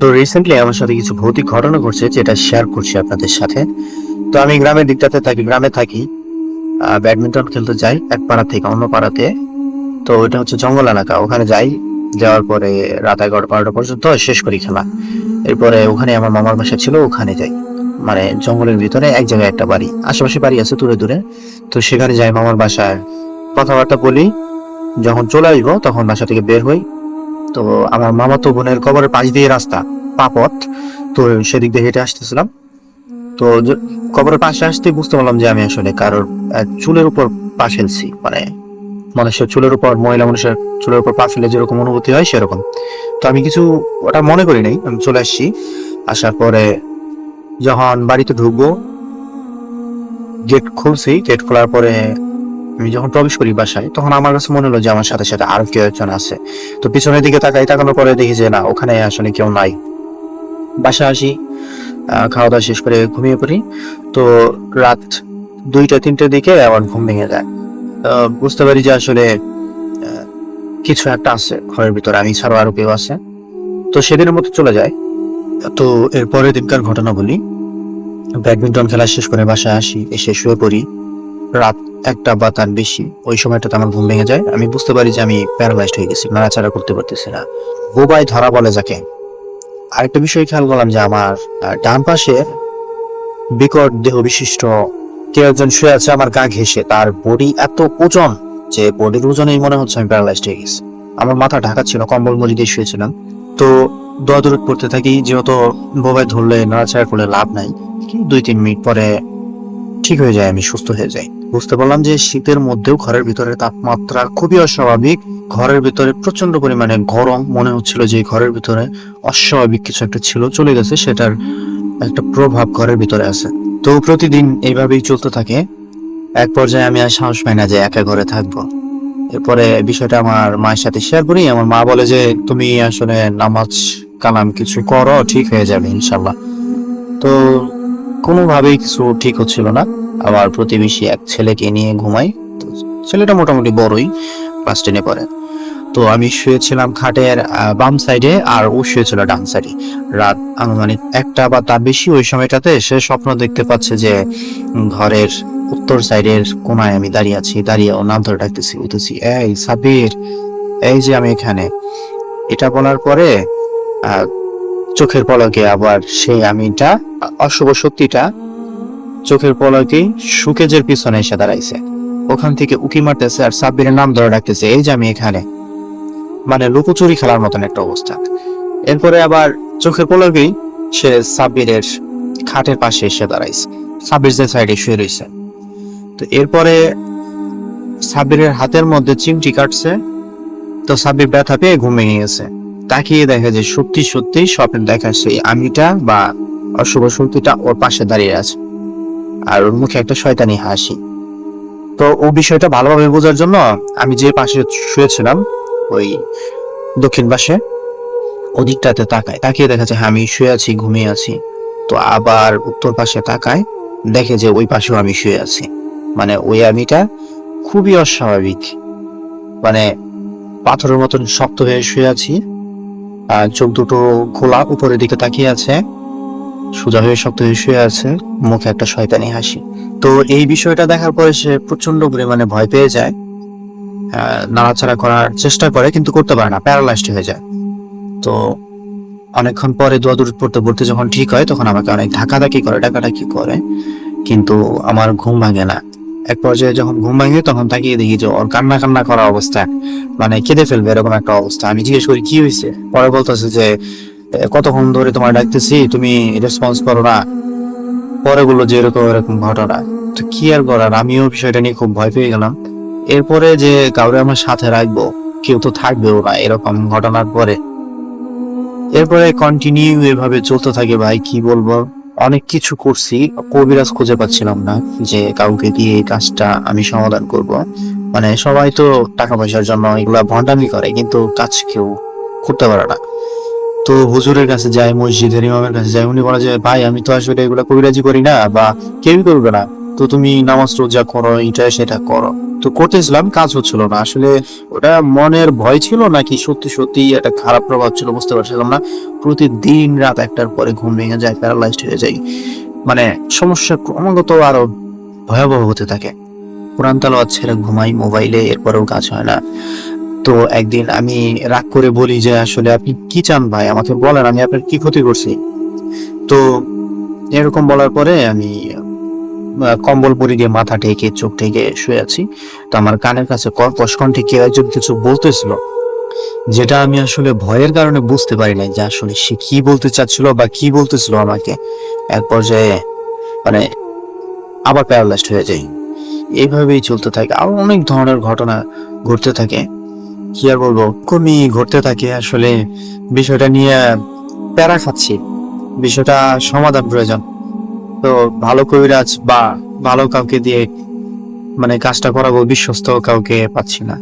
তো রিসেন্টলি আমার সাথে কিছু ভৌতিক ঘটনা ঘটছে যেটা শেয়ার করছি আপনাদের সাথে। তো আমি গ্রামের দিকটাতে থাকি, গ্রামে থাকি। ব্যাডমিন্টন খেলতে যাই, এক পাড়া থেকে অন্য পাড়াতে। তো ওইটা হচ্ছে জঙ্গল এলাকা, ওখানে যাই। যাওয়ার পরে রাত এগারোটা, বারোটা পর্যন্ত শেষ করি খেলা। এরপরে ওখানে আমার মামার বাসা ছিল, ওখানে যাই। মানে জঙ্গলের ভিতরে এক জায়গায় একটা বাড়ি, আশেপাশে বাড়ি আছে দূরে দূরে। তো সেখানে যাই মামার বাসায়। কথাবার্তা বলি, যখন চলে আসব তখন বাসা থেকে বের হই। তো আমার মামা তো বোনের কবরের পাশ দিয়ে রাস্তা, পাপথ। তো সেদিক দিয়ে হেঁটে আসতেছিলাম। তো কবরের পাশে আসতে বুঝতে পারলাম যে আমি আসলে কারোর চুলের উপর পা ফেলছি। মানে মানুষের চুলের উপর, মহিলা মানুষের চুলের উপর পা ফেলে যেরকম অনুভূতি হয় সেরকম। তো আমি কিছু ওটা মনে করি নাই, আমি চলে আসছি। আসার পরে যখন বাড়িতে ঢুকবো, গেট খুলছি। গেট খোলার পরে আমি যখন প্রবেশ করি বাসায়, তখন আমার কাছে মনে হলো যে আমার সাথে সাথে আরও কেউ একজন আছে। তো পিছনের দিকে তাকাই, তাকানোর পরে দেখি যে না, ওখানে আসলে কেউ নাই। বাসা আসি খাওয়া দাওয়া শেষ করে ঘুমিয়ে পড়ি। তো রাত দুইটা, তিনটের দিকে আমার ঘুম ভেঙে যায়। বুঝতে পারি যে আসলে কিছু একটা আছে ঘরের ভিতরে, আমি ছাড়াও আরও কেউ আছে। তো সেদিনের মতো চলে যায়। তো এর পরের দিনকার ঘটনা বলি। ব্যাডমিন্টন খেলা শেষ করে বাসায় আসি, এসে শুয়ে পড়ি। রাত একটা বা তার বেশি, ওই সময়টাতে আমার ঘুম ভেঙে যায়। আমি বুঝতে পারি যে আমি প্যারালাইজড হয়ে গেছি, নাড়াচাড়া করতে পারতেছি না। বোবাই ধরা বলে যাকে। আরেকটা বিষয় খেয়াল করলাম যে আমার ডান পাশে বিকট দেহ বিশিষ্ট কেউ একজন শুয়ে আছে, আমার গা ঘেসে তার বডি এত ওজন যে বডির ওজনেই মনে হচ্ছে আমি প্যারালাইজড হয়ে গেছি। আমার মাথা ঢাকা ছিল, কম্বল মুড়ি দিয়ে শুয়েছিলাম। তো দোয়া দূরত পড়তে থাকি, যেহেতু বোবাই ধরলে নাড়াচাড়া করলে লাভ নাই। দুই তিন মিনিট পরে ঠিক হয়ে যায়, আমি সুস্থ হয়ে যাই। বুঝতে পারলাম যে শীতের মধ্যেও ঘরের ভিতরে তাপমাত্রা খুবই অস্বাভাবিক। ঘরের ভিতরে প্রচণ্ড পরিমাণে গরম, মনে হচ্ছিল যে ঘরের ভিতরে অস্বাভাবিক কিছু একটা ছিল, চলে গেছে, সেটার একটা প্রভাব ঘরের ভিতরে আছে। তো প্রতিদিন এইভাবেই চলতে থাকে। এক পর্যায়ে আমি আর সাহস পাই না যে একা ঘরে থাকব। এরপরে বিষয়টা আমার মায়ের সাথে শেয়ার করি। আমার মা বলে যে, তুমি আসলে নামাজ, কালাম কিছু করো, ঠিক হয়ে যাবে ইনশাল্লাহ তো কোনোভাবেই কিছু ঠিক হচ্ছিল না। আমার প্রতিবেশী এক ছেলেকে নিয়ে ঘুমাই তো ছেলেটা মোটামুটি বড়ই ক্লাস টেনে পড়ে। তো আমি শুয়েছিলাম খাটের বাম সাইডে আর ও শুয়েছিল ডান সাইডে রাত আনুমানিক একটা বা তার বেশি ওই সময়টাতে সে স্বপ্ন দেখতে পাচ্ছে যে ঘরের উত্তর সাইডের কোনায় আমি দাঁড়িয়ে আছি, দাঁড়িয়ে ও নাম ধরে ডাকতেছি, বলতেছি, এই সাবির এই যে আমি এখানে। এটা বলার পরে চোখের পলকে আবার সেই আমিটা অশুভ শক্তিটা চোখের পলকে সুকেজের পিছনে এসে দাঁড়াইছে। ওখান থেকে উকি মারতেছে আর সাব্বিরের নাম ধরে ডাকতেছে, এই যে আমি এখানে। মানে লুকোচুরি খেলার মতন একটা অবস্থা। এরপরে আবার চোখের পলকেই সে সাব্বিরের খাটের পাশে এসে দাঁড়াইছে। সাব্বির যে সাইডে শুয়ে রয়েছে। তো এরপরে সাব্বিরের হাতের মধ্যে চিমটি কাটছে। তো সাব্বির ব্যথা পেয়ে ঘুমিয়ে গেছে তাকিয়ে দেখা যে সত্যি সত্যি স্বপ্নে দেখা সেই আমিটা বা অশুভ শক্তিটা ওর পাশে দাঁড়িয়ে আছে। আর ওর মুখে একটা শয়তানি হাসি। তো ও বিষয়টা ভালোভাবে বোঝার জন্য আমি যে পাশে শুয়েছিলাম ওই দক্ষিণ পাশে ওদিকটাতে তাকায়। তাকিয়ে দেখা যায় হ্যাঁ, আমি শুয়ে আছি ঘুমিয়ে আছি। তো আবার উত্তর পাশে তাকায় দেখে যে ওই পাশেও আমি শুয়ে আছি। মানে ওই আমিটা খুবই অস্বাভাবিক। মানে পাথরের মতন শক্ত হয়ে শুয়ে আছি। চোখ দুটো খোলা উপরের দিকে তাকিয়ে আছে। সোজা হয়ে শক্ত হয়ে শুয়ে আছে। মুখে একটা শয়তানি হাসি। তো এই বিষয়টা দেখার পরে সে প্রচণ্ড পরিমাণে ভয় পেয়ে যায়। নাড়াচাড়া করার চেষ্টা করে, কিন্তু করতে পারে না। প্যারালাইজড হয়ে যায়। তো অনেকক্ষণ পরে দোয়া দূর পড়তে পড়তে যখন ঠিক হয়, তখন আমাকে অনেক ধাক্কাধাক্কি করে, ডাকাডাকি করে। কিন্তু আমার ঘুম ভাঙে না। এক পর্যায়ে যখন ঘুম ভাঙে তখন তাকিয়ে দেখি যে ওর কান্না কান্না করা অবস্থা। মানে কেঁদে ফেলবে এরকম একটা অবস্থা। আমি জিজ্ঞেস করি, কি হয়েছে পরে বলতেছে যে কতক্ষণ ধরে তোমার ডাকতেছি, তুমি রেসপন্স করো না। পরে বলল যে, এরকম এরকম ঘটনা। তো কি আর করার? আমিও বিষয়টা নিয়ে খুব ভয় পেয়ে গেলাম। এরপরে যে কাউরে আমার সাথে রাখব, কেউ তো থাকবেও না এরকম ঘটনার পরে। এরপরে কন্টিনিউ এভাবে চলতে থাকে ভাই, কি বলব? অনেক কিছু করছি, কবিরাজ খুঁজে পাচ্ছিলাম না যে কাউকে দিয়ে এই কাজটা আমি সমাধান করব। মানে সবাই তো টাকা পয়সার জন্য এগুলা ভণ্ডামি করে, কিন্তু কাজ কেউ করতে পারে না। তো হুজুরের কাছে যাই, মসজিদের ইমামের কাছে যাই, উনি বলে যে, ভাই, আমি তো আসলে এগুলা কবিরাজি করি না বা কেউই করবে না। তো তুমি নামাজ রোজা করো, এটা সেটা করো। তো করতেছিলাম কাজ হচ্ছিল না। আসলে ওটা মনের ভয় ছিল নাকি সত্যি সত্যি একটা খারাপ প্রভাব ছিল বুঝতে পারছিলাম না। প্রতিদিন রাত একটার পরে ঘুম ভেঙে যায়, প্যারালাইজড হয়ে যায় মানে সমস্যা ক্রমাগত আরও ভয়াবহ হতে থাকে। কোরআন তালাওয়াত ছেড়ে ঘুমাই, মোবাইলে এরপরেও কাজ হয় না। তো একদিন আমি রাগ করে বলি যে, আসলে আপনি কি চান ভাই? আমাকে বলেন, আমি আপনার কি ক্ষতি করছি? তো এরকম বলার পরে আমি কম্বল পরি দিয়ে মাথা ঢেকে চোখ ঢেকে শুয়ে আছি। তো আমার কানের কাছে কর্কশ কণ্ঠে কেউ একজন কিছু বলতেছিল, যেটা আমি আসলে ভয়ের কারণে বুঝতে পারি নাই যে আসলে সে কি বলতে চাচ্ছিল বা কি বলতেছিল আমাকে। এক পর্যায়ে মানে আবার প্যারালাইজড হয়ে যাই। এইভাবেই চলতে থাকে। আরও অনেক ধরনের ঘটনা ঘটতে থাকে। কি আর বলব? কমই ঘটতে থাকে আসলে। বিষয়টা নিয়ে প্যারা খাচ্ছি। বিষয়টা সমাধান প্রয়োজন। তো ভালো কবিরাজ বা ভালো কাউকে দিয়ে মানে কাজটা করাবো বিশ্বস্ত কাউকে পাচ্ছি না।